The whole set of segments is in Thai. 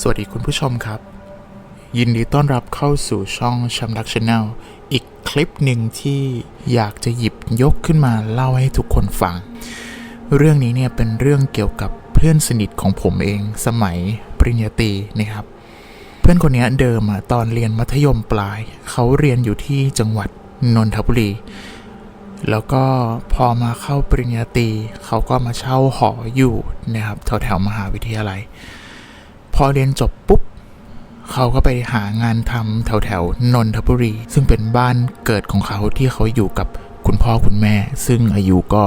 สวัสดีคุณผู้ชมครับ ยินดีต้อนรับเข้าสู่ช่องชัมดักชาแนลอีกคลิปหนึ่งที่อยากจะหยิบยกขึ้นมาเล่าให้ทุกคนฟัง เรื่องนี้เนี่ยเป็นเรื่องเกี่ยวกับเพื่อนสนิทของผมเองสมัยปริญญาตรีนะครับ เพื่อนคนนี้เดิมอะตอนเรียนมัธยมปลาย เขาเรียนอยู่ที่จังหวัดนนทบุรี แล้วก็พอมาเข้าปริญญาตรีเขาก็มาเช่าหออยู่นะครับแถวแถวๆมหาวิทยาลัย พอเรียนจบปุ๊บเขาก็ไปหางานทำแถวแถวนนทบุรี ซึ่งเป็นบ้านเกิดของเขาที่เขาอยู่กับคุณพ่อคุณแม่ ซึ่งอายุก็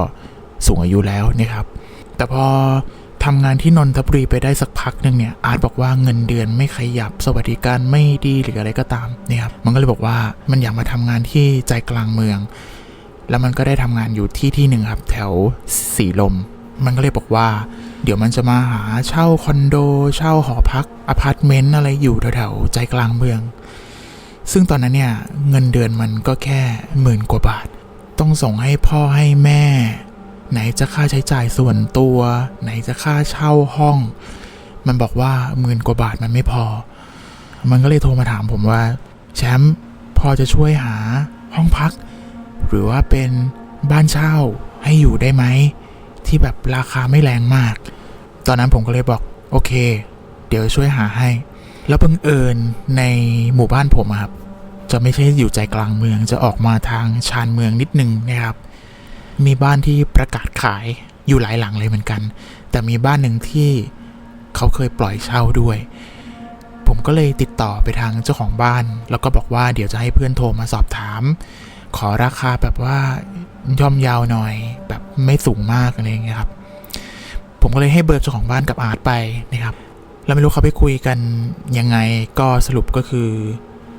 สูงอายุแล้วนะครับ แต่พอทำงานที่นนทบุรีไปได้สักพักหนึ่งเนี่ย อาร์ตบอกว่าเงินเดือนไม่ขยับ สวัสดิการไม่ดีหรืออะไรก็ตามนี่ยครับ มันก็เลยบอกว่ามันอยากมาทำงานที่ใจกลางเมือง แล้วมันก็ได้ทำงานอยู่ที่ที่หนึ่งครับ แถวสีลม มันก็เลยบอกว่า เดี๋ยวมันจะมาหาเช่าคอนโด เช่าหอพักอพาร์ตเมนต์อะไรอยู่แถวๆใจกลางเมือง ซึ่งตอนนั้นเนี่ยเงินเดือนมันก็แค่หมื่นกว่าบาท ต้องส่งให้พ่อให้แม่ ไหนจะค่าใช้จ่ายส่วนตัว ไหนจะค่าเช่าห้อง มันบอกว่าหมื่นกว่าบาทมันไม่พอ มันก็เลยโทรมาถามผมว่า แชมป์พอจะช่วยหาห้องพัก หรือว่าเป็นบ้านเช่าให้อยู่ได้ไหม ที่แบบราคาไม่แรงมาก ตอนนั้นผมก็เลยบอกโอเค เดี๋ยวช่วยหาให้ แล้วบังเอิญในหมู่บ้านผมครับ จะไม่ใช่อยู่ใจกลางเมืองจะออกมาทางชานเมืองนิดนึงนะครับ มีบ้านที่ประกาศขายอยู่หลายหลังเลยเหมือนกัน แต่มีบ้านหนึ่งที่เขาเคยปล่อยเช่าด้วย ผมก็เลยติดต่อไปทางเจ้าของบ้าน แล้วก็บอกว่าเดี๋ยวจะให้เพื่อนโทรมาสอบถาม ขอราคาแบบว่า ย่อมยาวหน่อยแบบไม่สูงมากอะไรอย่างเงี้ยครับ ผมก็เลยให้เบอร์เจ้าของบ้านกับอาร์ตไปนะครับ แล้วไม่รู้เขาไปคุยกันยังไงก็สรุปก็คือ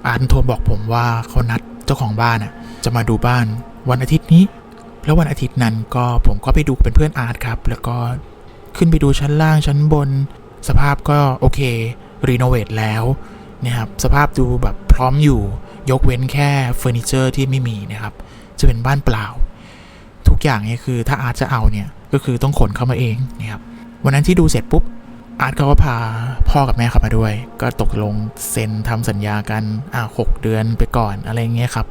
อาร์ตโทรบอกผมว่าเขานัดเจ้าของบ้านอะจะมาดูบ้านวันอาทิตย์นี้ แล้ววันอาทิตย์นั้นก็ผมก็ไปดูเป็นเพื่อนอาร์ตครับ แล้วก็ขึ้นไปดูชั้นล่างชั้นบน สภาพก็โอเครีโนเวทแล้วนะครับสภาพดูแบบพร้อมอยู่ยกเว้นแค่เฟอร์นิเจอร์ที่ไม่มีนะครับ จะเป็นบ้านเปล่า ทุกอย่างเนี่ยคือถ้าอาร์ตจะเอาเนี่ยก็คือต้องขนเข้ามาเองนะครับวันนั้นที่ดูเสร็จปุ๊บอาร์ตเขาก็พาพ่อกับแม่เข้ามาด้วย ก็ตกลงเซ็นทำสัญญากันอ่าหกเดือนไปก่อนอะไรเงี้ยครับ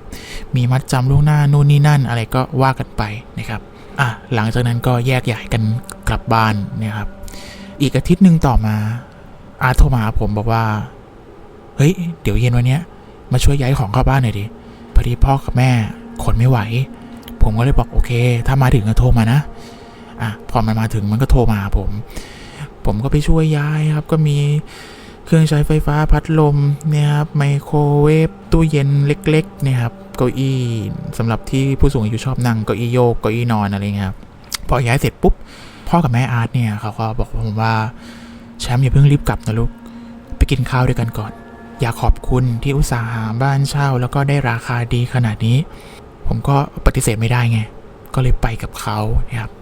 มีมัดจำล่วงหน้านู่นนี่นั่นอะไรก็ว่ากันไปนะครับอะหลังจากนั้นก็แยกย้ายกันกลับบ้านนะครับ อีกอาทิตย์หนึ่งต่อมาอาร์ตโทรมาหาผมบอกว่า เฮ้ย เดี๋ยวเย็นวันเนี้ยมาช่วยย้ายของเข้าบ้านหน่อยดิพอดีพ่อกับแม่ขนไม่ไหว ผมก็เลยบอกโอเค ถ้ามาถึงก็โทรมานะอะพอมันมาถึงมันก็โทรมาผม ผมก็ไปช่วยย้ายครับ ก็มีเครื่องใช้ไฟฟ้าพัดลมเนี่ยครับไมโครเวฟตู้เย็นเล็กๆเนี่ยครับเก้าอี้สำหรับที่ผู้สูงอายุชอบนั่งเก้าอี้โยกเก้าอี้นอนอะไรเงี้ยครับพอย้ายเสร็จปุ๊บพ่อกับแม่อาร์ตเนี่ยเขาก็บอกผมว่าแชมป์อย่าเพิ่งรีบกลับนะลูกไปกินข้าวด้วยกันก่อน อยากขอบคุณที่อุตส่าห์หาบ้านเช่า แล้วก็ได้ราคาดีขนาดนี้ ผมก็ปฏิเสธไม่ได้ไง ก็เลยไปกับเขานะครับ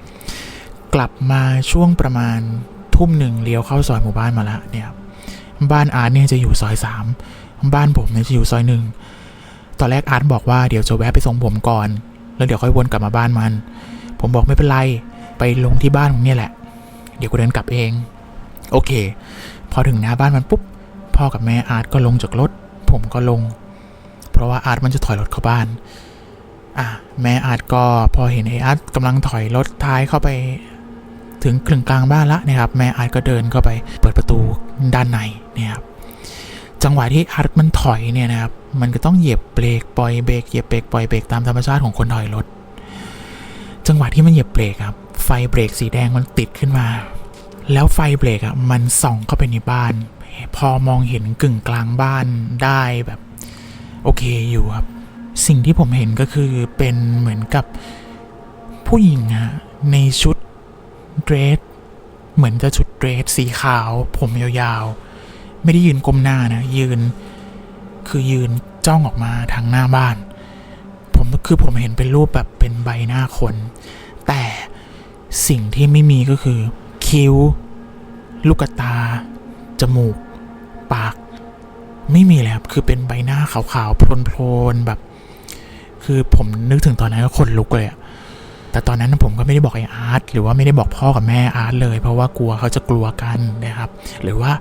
กลับมาช่วงประมาณทุ่มหนึ่งเลี้ยวเข้าซอยหมู่บ้านมาแล้วเนี่ยบบ้านอาร์ตเนี่ยจะอยู่ซอยสามบ้านผมเนี่ยจะอยู่ซอยหนึ่งตอนแรกอาร์ตบอกว่าเดี๋ยวจะแวะไปส่งผมก่อน แล้วเดี๋ยวค่อยวนกลับมาบ้านมัน ผมบอกไม่เป็นไรไปลงที่บ้านผมเนี่ยแหละ เดี๋ยวกูเดินกลับเอง โอเค พอถึงหน้าบ้านมันปุ๊บพ่อกับแม่อาร์ตก็ลงจากรถ ผมก็ลง เพราะว่าอาร์ตมันจะถอยรถเข้าบ้าน อะแม่อาร์ตก็พอเห็นไออาร์ตกำลังถอยรถท้ายเข้าไป ถึงกึ่งกลางบ้านละนะครับ แม่อาร์ตก็เดินเข้าไปเปิดประตูด้านในเนี่ยครับจังหวะที่อาร์ตมันถอยเนี่ยนะครับ มันก็ต้องเหยียบเบรกปล่อยเบรกเหยียบเบรกปล่อยเบรกตามธรรมชาติของคนถอยรถ จังหวะที่มันเหยียบเบรกครับ ไฟเบรกสีแดงมันติดขึ้นมา แล้วไฟเบรกอะมันส่องเข้าไปในบ้าน พอมองเห็นกึ่งกลางบ้านได้แบบ โอเคอยู่ครับ สิ่งที่ผมเห็นก็คือเป็นเหมือนกับผู้หญิงอะในชุดเดรสเหมือนจะชุดเดรสสีขาว ผมยาวๆ ไม่ได้ยืนก้มหน้านะ ยืน คือยืนจ้องออกมาทางหน้าบ้าน ผมคือผมเห็นเป็นรูปแบบเป็นใบหน้าคน แต่สิ่งที่ไม่มีก็คือ คิ้ว ลูกตา จมูก ปาก ไม่มีเลยครับ คือเป็นใบหน้าขาวๆโพลนๆแบบ คือผมนึกถึงตอนนั้นก็ขนลุกเลยอะแต่ตอนนั้นผมก็ไม่ได้บอกไอ้อาร์ตหรือว่าไม่ได้บอกพ่อกับแม่อาร์ตเลย เพราะว่ากลัวเขาจะกลัวกันนะครับ หรือว่า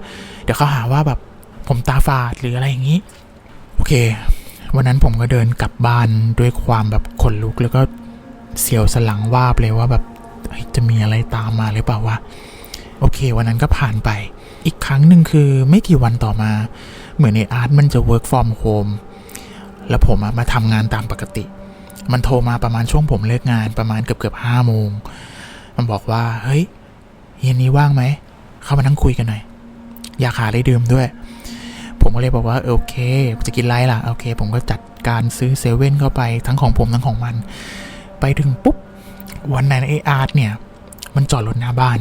เดี๋ยวเขาหาว่าแบบผมตาฝาดหรืออะไรอย่างนี้ โอเค วันนั้นผมก็เดินกลับบ้านด้วยความแบบขนลุกแล้วก็เสียวสลังว่าบเลยว่าแบบจะมีอะไรตามมาหรือเปล่าวะโอเค วันนั้นก็ผ่านไป อีกครั้งหนึ่งคือไม่กี่วันต่อมา เหมือนในอาร์ตมันจะ work from home แล้วผมมาทำงานตามปกติ มันโทรมาประมาณช่วงผมเลิกงานประมาณเกือบเกือบห้าโมง มันบอกว่า เฮ้ยเย็นนี้ว่างไหม เข้ามานั่งคุยกันหน่อย อยากหาอะไรดื่มด้วย ผมก็เลยบอกว่าโอเค จะกินไรล่ะ โอเค ผมก็จัดการซื้อเซเว่นเข้าไปทั้งของผมทั้งของมัน ไปถึงปุ๊บ วันนั้นไออาร์ตเนี่ย มันจอดรถหน้าบ้าน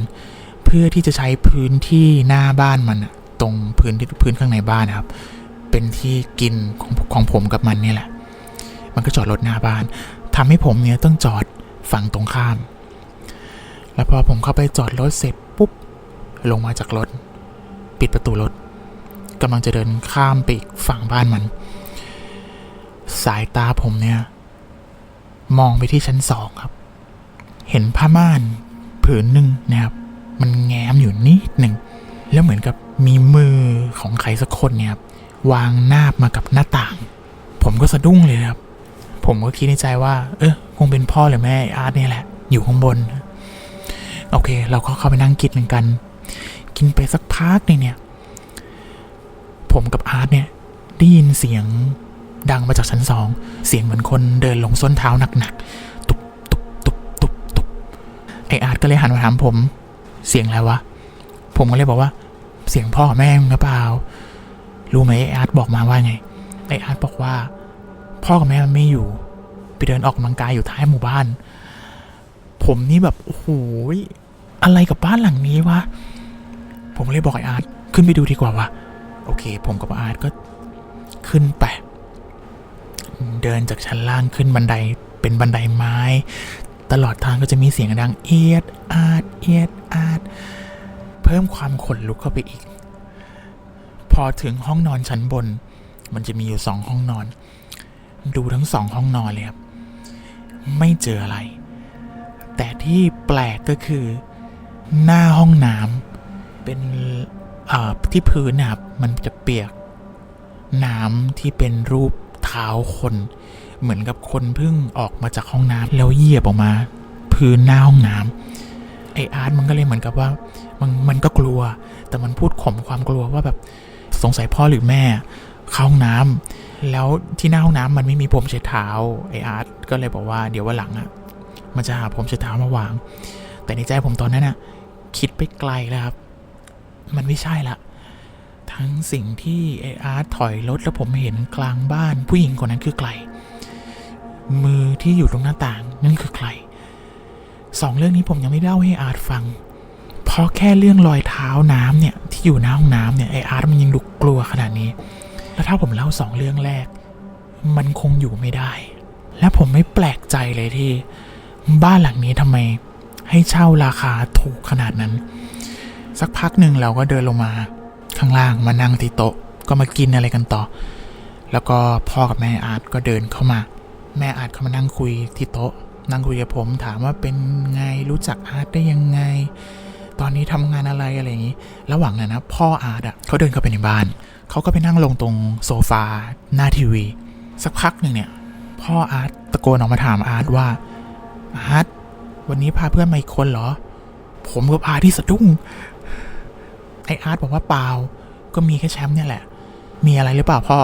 เพื่อที่จะใช้พื้นที่หน้าบ้านมันตรงพื้นที่พื้นข้างในบ้านนะครับ เป็นที่กินของของผมกับมันเนี่ยแหละ มันก็จอดรถหน้าบ้านทำให้ผมเนี่ยต้องจอดฝั่งตรงข้าม แล้วพอผมเข้าไปจอดรถเสร็จปุ๊บ ลงมาจากรถ ปิดประตูรถกำลังจะเดินข้ามไปอีกฝั่งบ้านมัน สายตาผมเนี่ย มองไปที่ชั้นสองครับ เห็นผ้าม่านผืนหนึ่งนะครับ มันแง้มอยู่นิดหนึ่ง แล้วเหมือนกับมีมือของใครสักคนเนี่ยครับ วางนาบมากับหน้าต่าง ผมก็สะดุ้งเลยครับ ผมก็คิดในใจว่า เออคงเป็นพ่อหรือแม่ไออาร์ตเนี่ยแหละ อยู่ข้างบน โอเค เราก็เข้าไปนั่งกินกัน กินไปสักพักนึงเนี่ย ผมกับอาร์ตเนี่ยได้ยินเสียงดังมาจากชั้นสอง เสียงเหมือนคนเดินลงส้นเท้าหนักๆ ตุบตุบตุบตุบตุบไออาร์ตก็เลยหันมาถามผม เสียงอะไรวะ ผมก็เลยบอกว่า เสียงพ่อแม่มึงหรือเปล่า รู้ไหมไออาร์ตบอกมาว่าไงไออาร์ตบอกว่า พ่อกับแม่มันไม่อยู่ ไปเดินออกกำลังกายอยู่ท้ายหมู่บ้าน ผมนี่แบบโอ้โหยอะไรกับบ้านหลังนี้วะผมเลยบอกไออาร์ตขึ้นไปดูดีกว่าวะโอเค ผมกับอาร์ตก็ขึ้นไปเดินจากชั้นล่างขึ้นบันไดเป็นบันไดไม้ ตลอดทางก็จะมีเสียงดังเอียดอาดเอียดอาดเพิ่มความขนลุกเข้าไปอีก พอถึงห้องนอนชั้นบน มันจะมีอยู่สองห้องนอน ดูทั้งสองห้องนอนเลยครับ ไม่เจออะไร แต่ที่แปลกก็คือหน้าห้องน้ำเป็นที่พื้นนะครับมันจะเปียกน้ำที่เป็นรูปเท้าคน เหมือนกับคนเพิ่งออกมาจากห้องน้ำแล้วเหยียบออกมา พื้นหน้าห้องน้ำไออาร์ตมันก็เลยเหมือนกับว่ามันมันก็กลัว แต่มันพูดข่มความกลัวว่าแบบ สงสัยพ่อหรือแม่ เข้าห้องน้ำแล้วที่หน้าห้องน้ำมันไม่มีผมเช็ดเท้าไออาร์ตก็เลยบอกว่าเดี๋ยววันหลังอะ่ะมันจะหาผมเช็ดเท้ามาวาง แต่ในใจผมตอนนั้นอะ่ะคิดไปไกลแล้วครับ มันไม่ใช่ละทั้งสิ่งที่ไออาร์ตถอยรถแล้วผมเห็นกลางบ้าน ผู้หญิงคนนั้นคือใครมือที่อยู่ตรงหน้าต่างนั่นคือใครสองเรื่องนี้ผมยังไม่เล่าให้อาร์ตฟัง ราะแค่เรื่องรอยเท้าน้ำเนี่ยที่อยู่หน้าห้องน้ำเนี่ยไออาร์ตมันยังดุกลัวขนาดนี้ แล้วถ้าผมเล่าสองเรื่องแรก มันคงอยู่ไม่ได้ และผมไม่แปลกใจเลยที่ บ้านหลังนี้ทำไมให้เช่าราคาถูกขนาดนั้น สักพักหนึ่งเราก็เดินลงมา ข้างล่างมานั่งที่โต๊ะก็มากินอะไรกันต่อ แล้วก็พ่อกับแม่อาร์ตก็เดินเข้ามา แม่อาร์ตเขามานั่งคุยที่โต๊ะนั่งคุยกับผมถามว่าเป็นไงรู้จักอาร์ตได้ยังไง ตอนนี้ทำงานอะไรอะไรอย่างนี้ ระหว่างนั้นนะพ่ออาร์ตอะเขาเดินเข้าไปในบ้าน เขาก็ไปนั่งลงตรงโซฟาหน้าทีวี สักพักหนึ่งเนี่ย พ่ออาร์ตตะโกนออกมาถามอาร์ตว่าอาร์ตวันนี้พาเพื่อนมาอีกคนเหรอ ผมกับอาร์ตที่สะดุ้งไออาร์ตบอกว่าเปล่า ก็มีแค่แชมป์เนี่ยแหละ มีอะไรหรือเปล่าพ่อ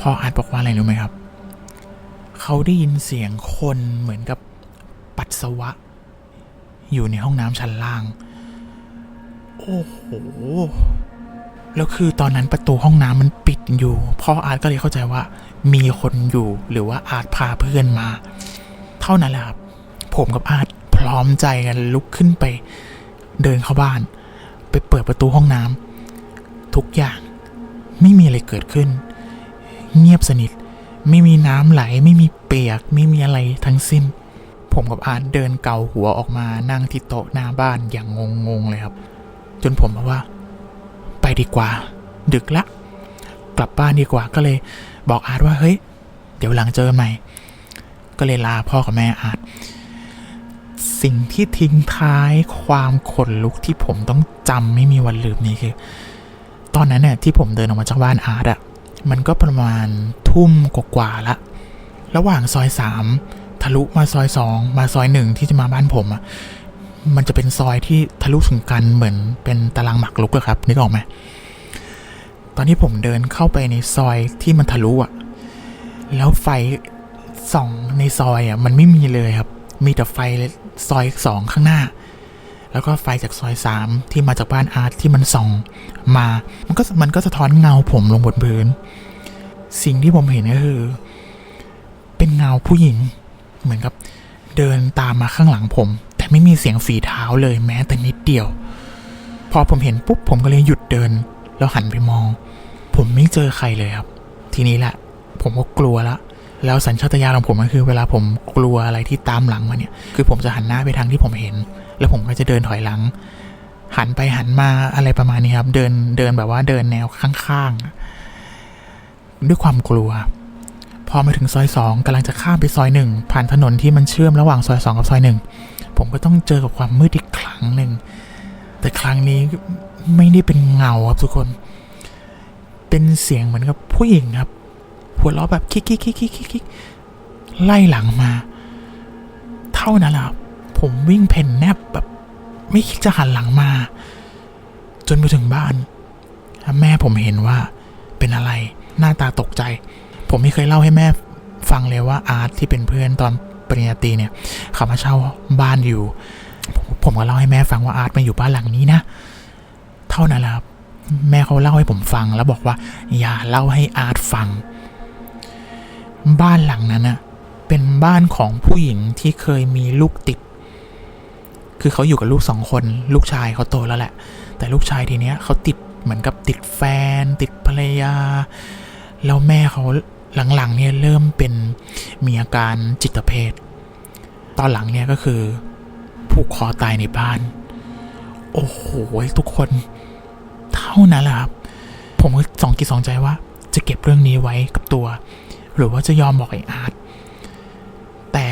พ่ออาร์ตบอกว่าอะไรรู้ไหมครับ เขาได้ยินเสียงคนเหมือนกับปัสสาวะ อยู่ในห้องน้ำชั้นล่าง โอ้โห แล้วคือตอนนั้นประตูห้องน้ำมันปิดอยู่ พ่ออาร์ตก็เลยเข้าใจว่า มีคนอยู่หรือว่าอาร์ตพาเพื่อนมา เท่านั้นแหละครับ ผมกับอาร์ตพร้อมใจกันลุกขึ้นไปเดินเข้าบ้าน ไปเปิดประตูห้องน้ำทุกอย่างไม่มีอะไรเกิดขึ้น เงียบสนิท ไม่มีน้ำไหล ไม่มีเปียก ไม่มีอะไรทั้งสิ้น ผมกับอาร์ตเดินเกาหัวออกมานั่งที่โต๊ะหน้าบ้านอย่างงงๆเลยครับ จนผมบอกว่า ไปดีกว่า ดึกละ กลับบ้านดีกว่าก็เลยบอกอาร์ตว่าเฮ้ย เดี๋ยวหลังเจอใหม่ ก็เลยลาพ่อกับแม่อาร์ตสิ่งที่ทิ้งท้ายความขนลุกที่ผมต้องจำไม่มีวันลืมนี่คือ ตอนนั้นเนี่ยที่ผมเดินออกมาจากบ้านอาร์ตอะมันก็ประมาณทุ่มกว่าๆละ ระหว่างซอยสาม ทะลุมาซอยสองมาซอยหนึ่งที่จะมาบ้านผมอะมันจะเป็นซอยที่ทะลุถึงกันเหมือนเป็นตารางหมากรุกอะครับนึกออกไหมตอนที่ผมเดินเข้าไปในซอยที่มันทะลุอะแล้วไฟส่องในซอยอะมันไม่มีเลยครับ มีแต่ไฟซอยสองข้างหน้า แล้วก็ไฟจากซอยสามที่มาจากบ้านอาร์ตที่มันส่องมา มันก็มันก็สะท้อนเงาผมลงบนพื้น สิ่งที่ผมเห็นก็คือ เป็นเงาผู้หญิง เหมือนกับเดินตามมาข้างหลังผม แต่ไม่มีเสียงฝีเท้าเลยแม้แต่นิดเดียว พอผมเห็นปุ๊บผมก็เลยหยุดเดิน แล้วหันไปมอง ผมไม่เจอใครเลยครับ ทีนี้แหละ ผมก็กลัวละแล้วสัญชาตญาณของผมก็คือเวลาผมกลัวอะไรที่ตามหลังมาเนี่ย คือผมจะหันหน้าไปทางที่ผมเห็น แล้วผมก็จะเดินถอยหลัง หันไปหันมาอะไรประมาณนี้ครับ เดินเดินแบบว่าเดินแนวข้างๆด้วยความกลัว พอมาถึงซอยสองกำลังจะข้ามไปซอยหนึ่งผ่านถนนที่มันเชื่อมระหว่างซอยสองกับซอยหนึ่งผมก็ต้องเจอกับความมืดอีกครั้งหนึ่งแต่ครั้งนี้ไม่ได้เป็นเงาครับทุกคน เป็นเสียงเหมือนกับผู้หญิงครับ หัวเราะแบบคิกคิกคิกคิกคิกไล่หลังมา เท่านั้นแหละผมวิ่งเพ่นแนบแบบ ไม่คิดจะหันหลังมา จนไปถึงบ้าน แม่ผมเห็นว่าเป็นอะไรหน้าตาตกใจ ผมไม่เคยเล่าให้แม่ฟังเลยว่าอาร์ตที่เป็นเพื่อนตอนปริญญาตรีเนี่ยเขามาเช่าบ้านอยู่ผมผมก็เล่าให้แม่ฟังว่าอาร์ตมาอยู่บ้านหลังนี้นะ เท่านั้นแหละครับแม่เขาเล่าให้ผมฟังแล้วบอกว่า อย่าเล่าให้อาร์ตฟัง บ้านหลังนั้นนะเป็นบ้านของผู้หญิงที่เคยมีลูกติด คือเขาอยู่กับลูกสองคน ลูกชายเขาโตแล้วแหละ แต่ลูกชายทีเนี้ยเขาติดเหมือนกับติดแฟน ติดภรรยา แล้วแม่เขา หลังๆเนี่ยเริ่มเป็นมีอาการจิตเภท ตอนหลังเนี่ยก็คือผูกคอตายในบ้าน โอ้โห ทุกคนเท่านั้นแหละครับ ผมก็สองกิจสองใจว่า จะเก็บเรื่องนี้ไว้กับตัว หรือว่าจะยอมบอกไอ้อาร์ตแต่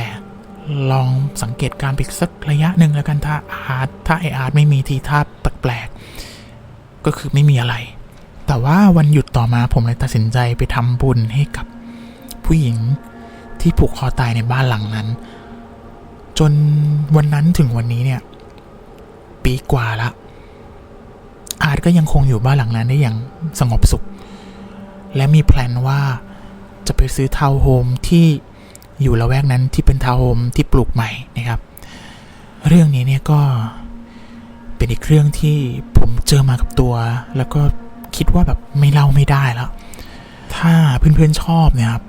ลองสังเกตการณ์ไปสักระยะหนึ่งแล้วกันถ้าอาร์ตถ้าไออาร์ตไม่มีทีท่าแปลกๆก็คือไม่มีอะไร แต่ว่าวันหยุดต่อมาผมเลยตัดสินใจไปทำบุญให้กับผู้หญิงที่ผูกคอตายในบ้านหลังนั้น จนวันนั้นถึงวันนี้เนี่ย ปีกว่าละ อาร์ตก็ยังคงอยู่บ้านหลังนั้นได้อย่างสงบสุข และมีแพลนว่าจะไปซื้อทาวน์โฮมที่อยู่ละแวกนั้นที่เป็นทาวน์โฮมที่ปลูกใหม่นะครับ เรื่องนี้เนี่ยก็เป็นอีกเรื่องที่ผมเจอมากับตัว แล้วก็ คิดว่าแบบไม่เล่าไม่ได้แล้ว ถ้าเพื่อนๆชอบเนี่ยครับ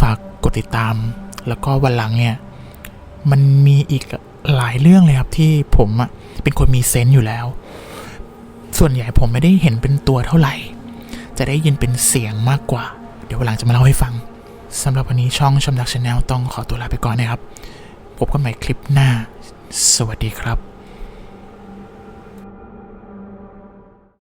ฝากกดติดตาม แล้วก็วันหลังเนี่ย มันมีอีกหลายเรื่องเลยครับที่ผมอะเป็นคนมีเซนส์อยู่แล้ว ส่วนใหญ่ผมไม่ได้เห็นเป็นตัวเท่าไหร่ จะได้ยินเป็นเสียงมากกว่า เดี๋ยววันหลังจะมาเล่าให้ฟังสำหรับวันนี้ช่องชมดักชาแนลต้องขอตัวลาไปก่อนนะครับ พบกันใหม่คลิปหน้า สวัสดีครับ